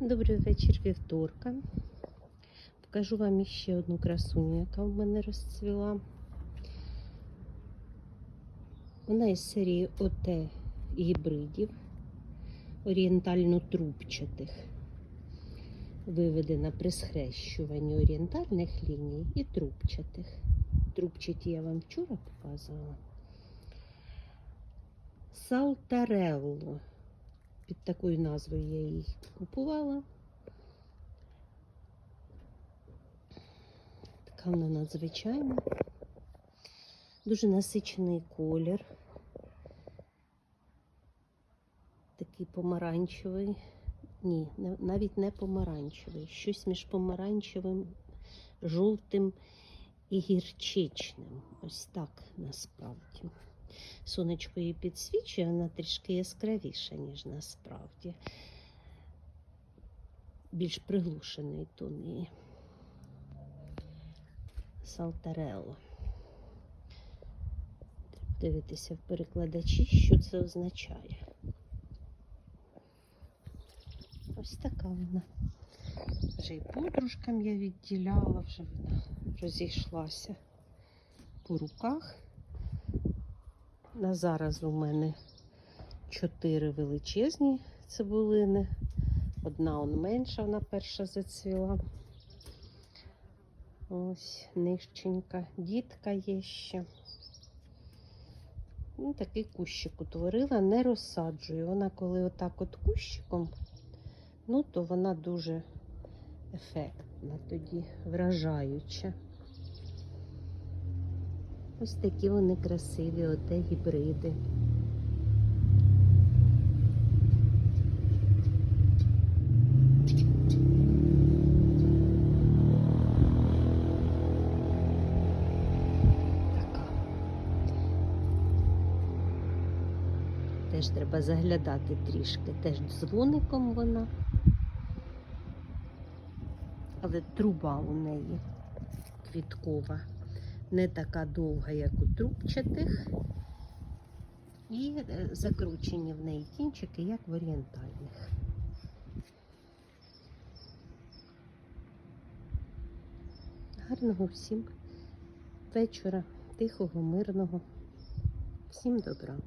Добрий вечір вівторка. Покажу вам іще одну красуню, яка в мене розцвіла. Вона із серії ОТ гібридів, орієнтально-трубчатих, виведена при схрещуванні орієнтальних ліній і трубчатих. Трубчаті я вам вчора показувала. Салтарелло. Під такою назвою я її купувала. Така вона надзвичайна. Дуже насичений колір. Такий помаранчевий. Ні, навіть не помаранчевий. Щось між помаранчевим, жовтим і гірчичним. Ось так насправді. Сонечко її підсвічує, вона трішки яскравіша, ніж насправді. Більш приглушений тон її. Салтарело. Треба дивитися в перекладачі, що це означає. Ось така вона. Вже і подружкам я відділяла, вже вона розійшлася по руках. На зараз у мене чотири величезні цибулини. Одна он менша, вона перша зацвіла. Ось нижченька, дітка є ще. Ну, такий кущик утворила, не розсаджую. Вона коли отак от кущиком, ну то вона дуже ефектна, тоді вражаюча. Ось такі вони красиві, оте гібриди. Теж треба заглядати трішки. Теж дзвоником вона. Але труба у неї квіткова не така довга, як у трубчатих, і е, закручені в неї кінчики, як в орієнтальних. Гарного всім вечора, тихого, мирного. Всім добра.